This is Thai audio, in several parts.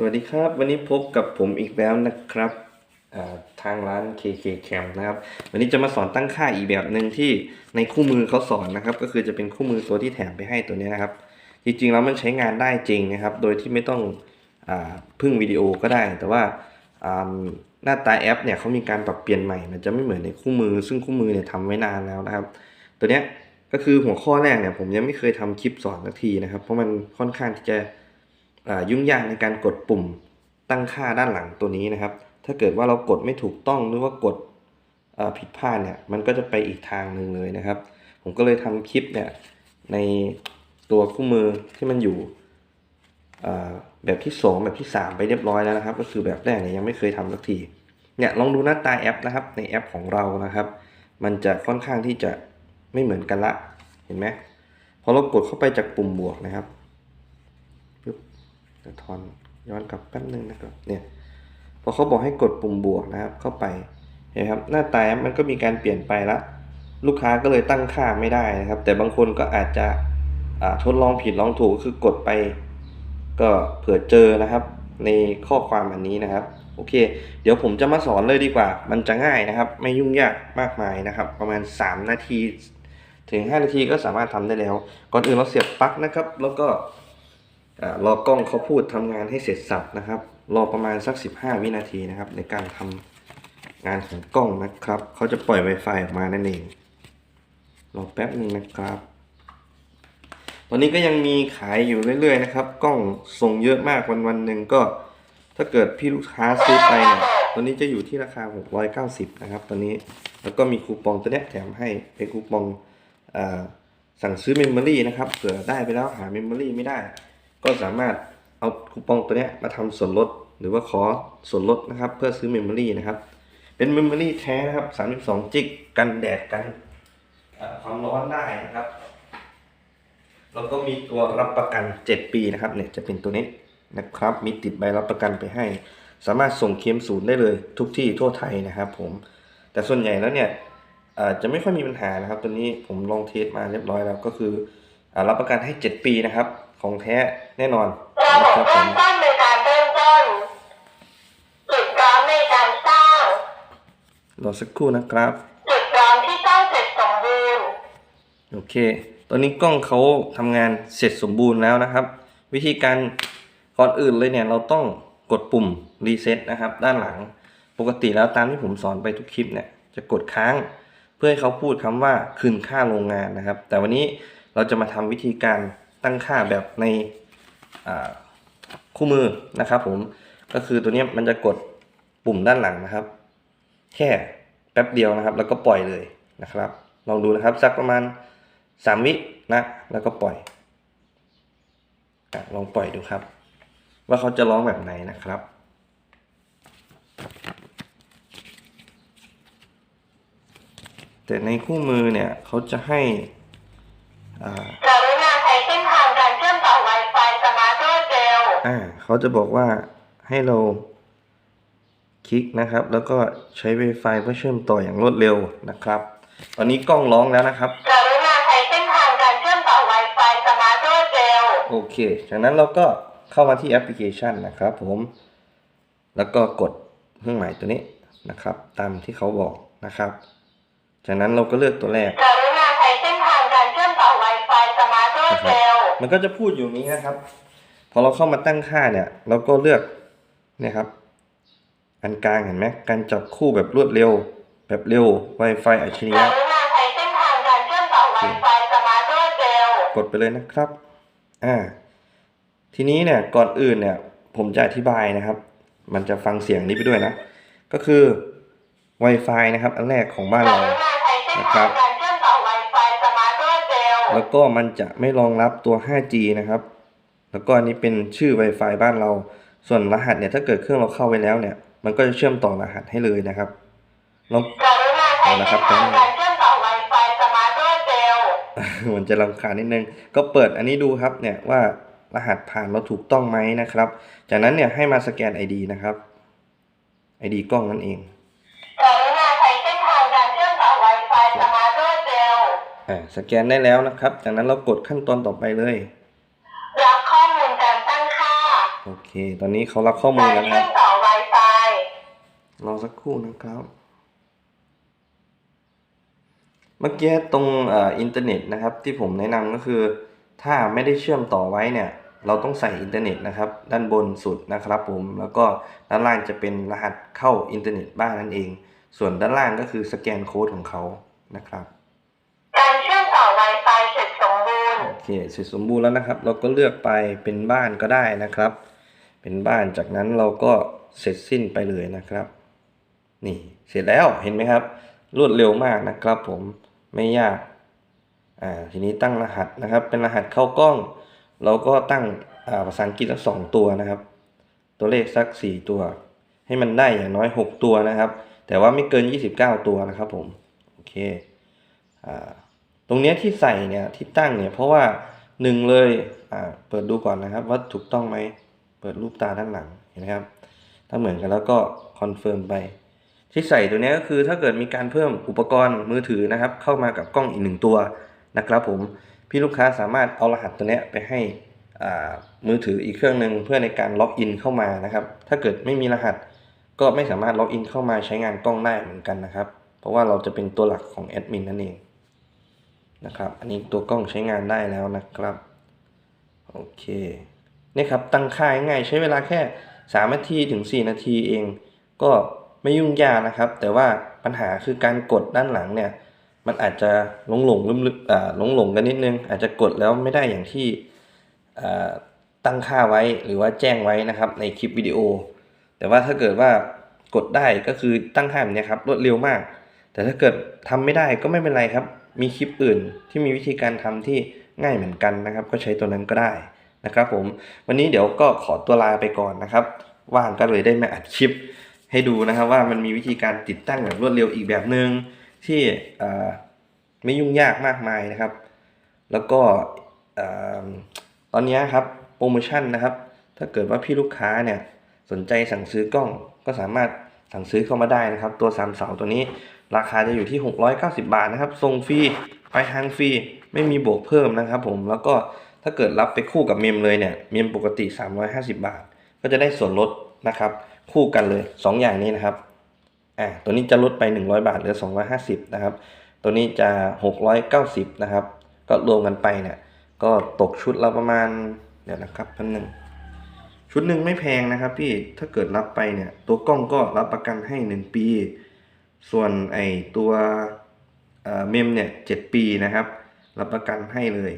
สวัสดีครับวันนี้พบกับผมอีกแล้วนะครับทางร้าน KK Cam นะครับ วันนี้จะมาสอนตั้งค่าอีกแบบหนึ่งที่ในคู่มือเขาสอนนะครับ ก็คือจะเป็นคู่มือตัวที่แถมไปให้ตัวนี้นะครับ จริงๆแล้วมันใช้งานได้จริงนะครับ โดยที่ไม่ต้องอพึ่งวิดีโอก็ได้ แต่ว่าหน้าตาแอปเนี่ยเขามีการปรับเปลี่ยนใหม่ มันจะไม่เหมือนในคู่มือ ซึ่งคู่มือเนี่ยทำไว้นานแล้วนะครับ ตัวนี้ก็คือหัวข้อแรกเนี่ยผมยังไม่เคยทำคลิปสอนสักทีนะครับ เพราะมันค่อนข้างที่จะ ยุ่งยากในการกดปุ่มตั้งค่าด้านหลังตัวนี้นะครับ ถ้าเกิดว่าเรากดไม่ถูกต้องหรือว่ากดผิดพลาดเนี่ย มันก็จะไปอีกทางหนึ่งเลยนะครับ ผมก็เลยทำคลิปเนี่ยในตัวคู่มือที่มันอยู่แบบที่ 2 แบบที่ 3 ไปเรียบร้อยแล้วนะครับ ก็คือแบบแรกเนี่ยยังไม่เคยทำสักทีเนี่ยลองดูหน้าตาแอปนะครับ ในแอปของเรานะครับ มันจะค่อนข้างที่จะไม่เหมือนกันละเห็นไหมพอเรากดเข้าไปจากปุ่มบวกนะครับ ยวทอนย้อนกลับแป๊บนึงนะครับเนี่ยพอเขาบอกให้กดปุ่มบวกนะครับเข้าไปเห็นไหมครับหน้าตามันก็มีการเปลี่ยนไปละลูกค้าก็เลยตั้งค่าไม่ได้นะครับ แต่บางคนก็อาจจะทดลองผิดลองถูกคือกดไป ก็เผื่อเจอนะครับ ในข้อความอันนี้นะครับโอเค เดี๋ยวผมจะมาสอนเลยดีกว่า มันจะง่ายนะครับ ไม่ยุ่งยากมากมายนะครับ ประมาณ 3 นาที ถึง 5 นาทีก็สามารถทำได้แล้ว ก่อนอื่นเราเสียบปลั๊กนะครับ แล้วก็ รอกล้องเขาพูดทำงานให้เสร็จสับนะครับ รอประมาณสัก 15 วินาทีนะครับ ในการทำงานของกล้องนะครับเขาจะปล่อย Wi-Fi ออกมานั่นเองรอแป๊บหนึ่งนะครับ ตอนนี้ก็ยังมีขายอยู่เรื่อยๆนะครับ กล้องส่งเยอะมากวันวันหนึ่งก็ ถ้าเกิดพี่ลูกค้าซื้อไปเนี่ยตอนนี้จะอยู่ที่ราคา 690 นะครับ ตอนนี้แล้วก็มีคูปองตัวนี้แถมให้เป็นคูปองอสั่งซื้อเมมโมรี่นะครับเผื่อได้ไปแล้วหาเมมโมรี่ไม่ได้ ก็สามารถเอาคูปองตัวเนี้ยมาทำส่วนลดหรือว่าขอส่วนลดนะครับ เพื่อซื้อเมมโมรี่นะครับ เป็นเมมโมรี่แท้นะครับ 32 จิกกันแดดกันความร้อนได้นะครับแล้วก็มีตัวรับประกัน 7 ปีนะครับเนี่ยจะเป็นตัวนี้นะครับ มีติดใบรับประกันไปให้ สามารถส่งเคลมศูนย์ได้เลยทุกที่ทั่วไทยนะครับผมแต่ส่วนใหญ่แล้วเนี่ยอาจะไม่ค่อยมีปัญหานะครับ ตัวนี้ผมลองเทสมาเรียบร้อยแล้วก็คืออรับประกันให้ 7 ปีนะครับ ของแท้แน่นอนระนะบบครับผเริ่มมต้นในการเริ่มต้นจุดพร้อมในการสร้างรอสักครู่นะครับ จุดพร้อมที่สร้างเสร็จสมบูรณ์โอเค ตอนนี้กล้องเขาทำงานเสร็จสมบูรณ์แล้วนะครับ วิธีการก่อนอื่นเลยเนี่ยเราต้องกดปุ่มรีเซ็ตนะครับ ด้านหลังปกติแล้วตามที่ผมสอนไปทุกคลิปเนี่ยจะกดค้าง เพื่อให้เขาพูดคำว่าคืนค่าโรงงานนะครับ แต่วันนี้เราจะมาทำวิธีการ ตั้งค่าแบบในคู่มือนะครับผมก็คือตัวนี้มันจะกดปุ่มด้านหลังนะครับ แค่แป๊บเดียวนะครับ แล้วก็ปล่อยเลยนะครับ ลองดูนะครับสักประมาณสามวินะแล้วก็ปล่อยอลองปล่อยดูครับ ว่าเขาจะร้องแบบไหนนะครับแต่ในคู่มือเนี่ยเขาจะให้อ่า อ่าเขาจะบอกว่าให้เราคลิกนะครับ แล้วก็ใช้ Wi-Fi เพื่อเชื่อมต่ออย่างรวดเร็วนะครับ ตอนนี้กล้องร้องแล้วนะครับกรุณาใช้เส้นทางการเชื่อมต่อ Wi-Fi สมาร์ทรวดเร็วโอเค จากนั้นเราก็เข้ามาที่แอปพลิเคชันนะครับผม แล้วก็กดเครื่องหมายตัวนี้นะครับ ตามที่เขาบอกนะครับ จากนั้นเราก็เลือกตัวแรกกรุณาใช้เส้นทางการเชื่อมต่อ Wi-Fi สมาร์ทรวดเร็วมันก็จะพูดอยู่อย่างนี้นะครับ พอเราเข้ามาตั้งค่าเนี่ย เราก็เลือกเนี่ยครับ อันกลางเห็นไหมการจับคู่แบบรวดเร็ว แบบเร็ว Wi-Fi อัจฉริกยะรุณาใช้เส้นทางการเชื่อมต่อ Wi-Fi สมาร์ทรวดเร็วกดไปเลยนะครับอ่าทีนี้เนี่ยก่อนอื่นเนี่ยผมจะอธิบายนะครับ มันจะฟังเสียงนี้ไปด้วยนะ ก็คือ Wi-Fi นะครับ อันแรกของบ้านกเรารุณาใช้เส้นทางการเชื่อมต่อ Wi-Fi สมาร์ทรวดเร็วแล้วก็มันจะไม่รองรับตัว 5G นะครับ แล้วก็อันนี้เป็นชื่อ Wi-Fi บ้านเรา ส่วนรหัสเนี่ยถ้าเกิดเครื่องเราเข้าไว้แล้วเนี่ย มันก็จะเชื่อมต่อรหัสให้เลยนะครับลองกรุณาใช้เส้นทางการเชื่อมต่อ Wi-Fi สมาร์ทรวดเร็วมันจะรำคาญนิดนึง ก็เปิดอันนี้ดูครับเนี่ยว่ารหัสผ่านเราถูกต้องไหมนะครับ จากนั้นเนี่ยให้มาสแกน ID นะครับ ID กล้องนั่นเองกรุณาใช้เส้นทางการเชื่อมต่อ Wi-Fi สมาร์ทรวดเร็วอ่าสแกนได้แล้วนะครับ จากนั้นเรากดขั้นตอนต่อไปเลย รับข้อมูลการตั้งค่า โโอเค ตอนนี้เขารับข้อมูกาลรแล้วนะคเชื่รัอบ มต่อ Wi-Fi รอสักครู่นะครับ เมื่อกี้ตรงเอ่ออินเทอร์เน็ตนะครับ ที่ผมแนะนำก็คือ ถ้าไม่ได้เชื่อมต่อไว้เนี่ย เราต้องใส่อินเทอร์เน็ตนะครับ ด้านบนสุดนะครับผมแล้วก็ด้านล่างจะเป็นรหัสเข้าอินเทอร์เน็ตบ้านนั่นเอง ส่วนด้านล่างก็คือสแกนโค้ดของเขานะครับ การเชื่อมต่อ Wi-Fi เสร็จสมบูรณ์ โอเคเสร็จสมบูรณ์แล้วนะครับ เราก็เลือกไปเป็นบ้านก็ได้นะครับ เป็นบ้านจากนั้นเราก็เสร็จสิ้นไปเลยนะครับ นี่เสร็จแล้วเห็นไหมครับ รวดเร็วมากนะครับผมไม่ยากอ่าทีนี้ตั้งรหัสนะครับ เป็นรหัสเข้ากล้อง เราก็ตั้งอ่าภาษาอังกฤษสักสองตัวนะครับ ตัวเลขสักสี่ตัว ให้มันได้อย่างน้อยหกตัวนะครับ แต่ว่าไม่เกินยี่สิบเก้าตัวนะครับผมโอเคอ่าตรงเนี้ยที่ใส่เนี่ยที่ตั้งเนี่ยเพราะว่าหนึ่งเลยอ่าเปิดดูก่อนนะครับว่าถูกต้องไหม เปิดรูปตาด้านหลังเห็นไหมครับ ถ้าเหมือนกันแล้วก็คอนเฟิร์มไป ที่ใส่ตัวนี้ก็คือถ้าเกิดมีการเพิ่มอุปกรณ์มือถือนะครับ เข้ามากับกล้องอีกหนึ่งตัวนะครับผมพี่ลูกค้าสามารถเอารหัสตัวนี้ไปให้มือถืออีกเครื่องหนึ่งเพื่อในการล็อกอินเข้ามานะครับ ถ้าเกิดไม่มีรหัส ก็ไม่สามารถล็อกอินเข้ามาใช้งานกล้องได้เหมือนกันนะครับ เพราะว่าเราจะเป็นตัวหลักของแอดมินนั่นเองนะครับ อันนี้ตัวกล้องใช้งานได้แล้วนะครับ โอเค นี่ครับตั้งค่าง่ายใช้เวลาแค่ 3 นาทีถึง 4 นาทีเอง ก็ไม่ยุ่งยากนะครับ แต่ว่าปัญหาคือการกดด้านหลังเนี่ยมันอาจจะหลงหลงลืมลืมอ่าหลงหลงกันนิดนึง อาจจะกดแล้วไม่ได้อย่างที่ตั้งค่าไว้หรือว่าแจ้งไว้นะครับในคลิปวิดีโอ แต่ว่าถ้าเกิดว่ากดได้ก็คือตั้งค่าแบบนี้ครับรวดเร็วมาก แต่ถ้าเกิดทำไม่ได้ก็ไม่เป็นไรครับ มีคลิปอื่นที่มีวิธีการทำที่ง่ายเหมือนกันนะครับ ก็ใช้ตัวนั้นก็ได้ นะครับผมวันนี้เดี๋ยวก็ขอตัวลาไปก่อนนะครับ ว่างก็เลยได้มาอัดคลิป ให้ดูนะครับว่ามันมีวิธีการติดตั้งแบบรวดเร็วอีกแบบหนึ่งที่ไม่ยุ่งยากมากมายนะครับ แล้วก็ตอนนี้ครับโปรโมชั่นนะครับ ถ้าเกิดว่าพี่ลูกค้าเนี่ยสนใจสั่งซื้อกล้องก็สามารถสั่งซื้อเข้ามาได้นะครับ ตัวสามเสาตัวนี้ราคาจะอยู่ที่ 690 บาทนะครับส่งฟรีไปทางฟรีไม่มีบวกเพิ่มนะครับ ผมแล้วก็ ถ้าเกิดรับไปคู่กับเมมเลยเนี่ย เมมปกติ 350 บาท ก็จะได้ส่วนลดนะครับ คู่กันเลย 2 อย่างนี้นะครับ อ่า ตัวนี้จะลดไป 100 บาทเหลือ 250 นะครับ ตัวนี้จะ 690 นะครับ ก็รวมกันไปเนี่ย ก็ตกชุดละประมาณ เดี๋ยวนะครับพันหนึ่งชุดหนึ่งไม่แพงนะครับพี่ ถ้าเกิดรับไปเนี่ย ตัวกล้องก็รับประกันให้ 1 ปี ส่วนไอตัวเอ่อเมมเนี่ยเจ็ดปีนะครับ รับประกันให้เลย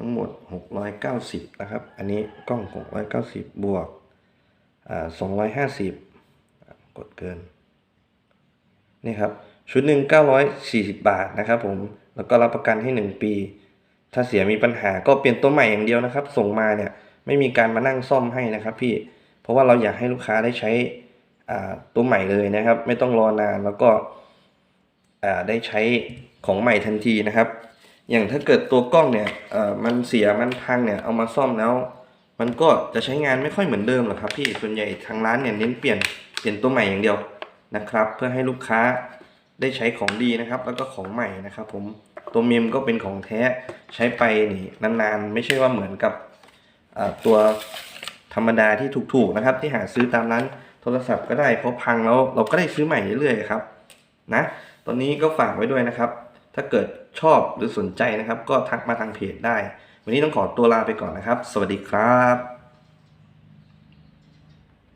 ทั้งหมด 690 นะครับ อันนี้กล้อง 690 บวกอ่า250 กดเกิน นี่ครับ ชุดหนึ่ง940 บาทนะครับผม แล้วก็รับประกันให้ 1 ปี ถ้าเสียมีปัญหาก็เปลี่ยนตัวใหม่อย่างเดียวนะครับ ส่งมาเนี่ยไม่มีการมานั่งซ่อมให้นะครับพี่ เพราะว่าเราอยากให้ลูกค้าได้ใช้ตัวใหม่เลยนะครับ ไม่ต้องรอนานแล้วก็ได้ใช้ของใหม่ทันทีนะครับ อย่างถ้าเกิดตัวกล้องเนี่ยมันเสียมันพังเนี่ยเอามาซ่อมแล้ว มันก็จะใช้งานไม่ค่อยเหมือนเดิมหรอกครับพี่ส่วนใหญ่ทางร้านเนี่ยเน้นเปลี่ยนเปลี่ยนตัวใหม่อย่างเดียวนะครับ เพื่อให้ลูกค้าได้ใช้ของดีนะครับ แล้วก็ของใหม่นะครับ ผมตัวเมมก็เป็นของแท้ใช้ไปนี่นานๆ ไม่ใช่ว่าเหมือนกับตัวธรรมดาที่ถูกๆนะครับ ที่หาซื้อตามร้านโทรศัพท์ก็ได้เพราะพังแล้วเราก็ได้ซื้อใหม่เรื่อยๆครับนะตอนนี้ก็ฝากไว้ด้วยนะครับ ถ้าเกิดชอบหรือสนใจนะครับ ก็ทักมาทางเพจได้ วันนี้ต้องขอตัวลาไปก่อนนะครับ สวัสดีครับ